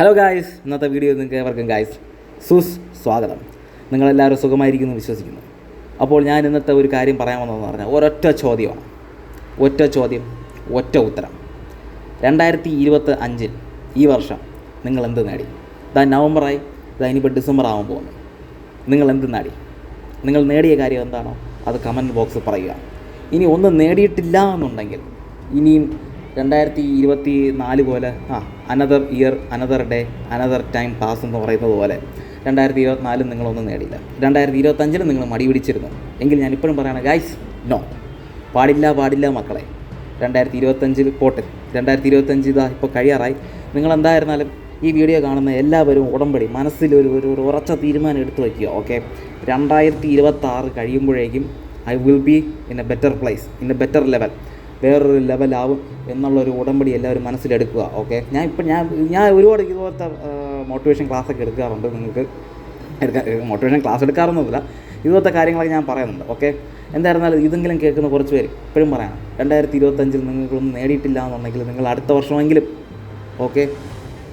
Hello guys ഇന്നത്തെ video നിങ്ങൾക്ക് ഏവർക്കും ഗായ്സ് സുസ് സ്വാഗതം. നിങ്ങളെല്ലാവരും സുഖമായിരിക്കുന്നു വിശ്വസിക്കുന്നു. അപ്പോൾ ഞാൻ ഇന്നത്തെ ഒരു കാര്യം പറയാൻ വന്നതെന്ന് പറഞ്ഞാൽ ഒരൊറ്റ ചോദ്യമാണ്. ഒറ്റ ചോദ്യം ഒറ്റ ഉത്തരം. രണ്ടായിരത്തി ഇരുപത്തി അഞ്ചിൽ ഈ വർഷം നിങ്ങൾ എന്ത് നേടി? ഇതാ നവംബറായി ഇതാ ഇനിയിപ്പോൾ ഡിസംബർ ആവാൻ പോകുന്നു. നിങ്ങൾ എന്ത് നേടി? നിങ്ങൾ നേടിയ കാര്യം എന്താണോ? അത് കമന്റ് ബോക്സിൽ പറയുക. ഇനി ഒന്നും നേടിയിട്ടില്ല എന്നുണ്ടെങ്കിൽ ഇനിയും രണ്ടായിരത്തി ഇരുപത്തി നാല് പോലെ ആ another year another day another time pass എന്ന് പറയുന്നത് പോലെ രണ്ടായിരത്തി ഇരുപത്തിനാലും നിങ്ങളൊന്നും നേടിയില്ല. രണ്ടായിരത്തി ഇരുപത്തഞ്ചിലും നിങ്ങൾ മടി പിടിച്ചിരുന്നു. എങ്കിൽ ഞാൻ ഇപ്പോഴും പറയണം ഗൈസ് നോ പാടില്ല പാടില്ല മക്കളെ. രണ്ടായിരത്തി ഇരുപത്തഞ്ചിൽ പോട്ടെ. രണ്ടായിരത്തി ഇരുപത്തഞ്ച് ഇതാ ഇപ്പോൾ കഴിയാറായി. നിങ്ങളെന്തായിരുന്നാലും ഈ വീഡിയോ കാണുന്ന എല്ലാവരും ഉടമ്പടി മനസ്സിൽ ഒരു ഒരു ഉറച്ച തീരുമാനം എടുത്തു വയ്ക്കുക ഓക്കെ രണ്ടായിരത്തി ഇരുപത്തി ആറ് കഴിയുമ്പോഴേക്കും I will be in a better place in a better level വേറൊരു ലെവലാവും എന്നുള്ളൊരു ഉടമ്പടി എല്ലാവരും മനസ്സിലെടുക്കുക ഓക്കെ ഞാൻ ഇപ്പം ഞാൻ ഞാൻ ഒരുപാട് ഇതുപോലത്തെ മോട്ടിവേഷൻ ക്ലാസ്സൊക്കെ എടുക്കാറുണ്ട് നിങ്ങൾക്ക്. എടുക്കാൻ മോട്ടിവേഷൻ ക്ലാസ് എടുക്കാറൊന്നുമില്ല. ഇതുപോലത്തെ കാര്യങ്ങളൊക്കെ ഞാൻ പറയുന്നുണ്ട് ഓക്കെ എന്തായിരുന്നാലും ഇതെങ്കിലും കേൾക്കുന്ന കുറച്ച് പേര് ഇപ്പോഴും പറയാം രണ്ടായിരത്തി ഇരുപത്തഞ്ചിൽ നിങ്ങൾക്കൊന്നും നേടിയിട്ടില്ല എന്നുണ്ടെങ്കിൽ നിങ്ങൾ അടുത്ത വർഷമെങ്കിലും ഓക്കെ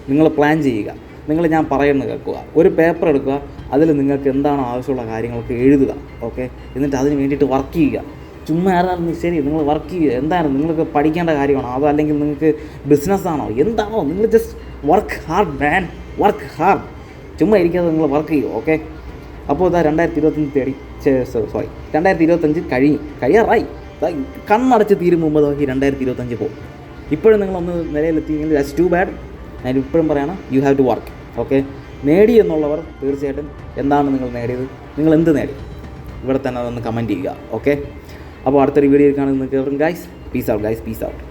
നിങ്ങൾ പ്ലാൻ ചെയ്യുക. നിങ്ങൾ ഞാൻ പറയുന്നത് കേൾക്കുക. ഒരു പേപ്പർ എടുക്കുക. അതിൽ നിങ്ങൾക്ക് എന്താണ് ആവശ്യമുള്ള കാര്യങ്ങളൊക്കെ എഴുതുക ഓക്കെ എന്നിട്ട് അതിന് വേണ്ടിയിട്ട് വർക്ക് ചെയ്യുക. ചുമ്മാ ആയിരുന്നാലും ശരി നിങ്ങൾ വർക്ക് ചെയ്യുക എന്താണ് നിങ്ങൾക്ക് പഠിക്കേണ്ട കാര്യമാണോ? അതോ അല്ലെങ്കിൽ നിങ്ങൾക്ക് ബിസിനസ്സാണോ എന്താണോ? നിങ്ങൾ just work hard man work hard ചുമ്മാ ഇരിക്കാതെ നിങ്ങൾ വർക്ക് ചെയ്യുക ഓക്കെ അപ്പോൾ ഇതാ രണ്ടായിരത്തി ഇരുപത്തഞ്ച് തേടി സോറി രണ്ടായിരത്തി ഇരുപത്തഞ്ച് കഴിഞ്ഞു. കഴിയാറായി. കണ്ണടച്ച് തീരും മുമ്പ് നോക്കി രണ്ടായിരത്തി ഇരുപത്തഞ്ച് പോകും ഇപ്പോഴും നിങ്ങളൊന്ന് നിലയിലെത്തിയെങ്കിൽ ദാറ്റ്സ് ടു ബാഡ് ഞാൻ ഇപ്പോഴും പറയണം you have to work okay നേടി എന്നുള്ളവർ തീർച്ചയായിട്ടും എന്താണ് നിങ്ങൾ നേടിയത്? നിങ്ങൾ എന്ത് നേടി? ഇവിടെ തന്നെ അതൊന്ന് കമന്റ് ചെയ്യുക ഓക്കെ അപ്പോൾ അടുത്തൊരു വീഡിയോ കാണുന്ന guys peace out guys peace out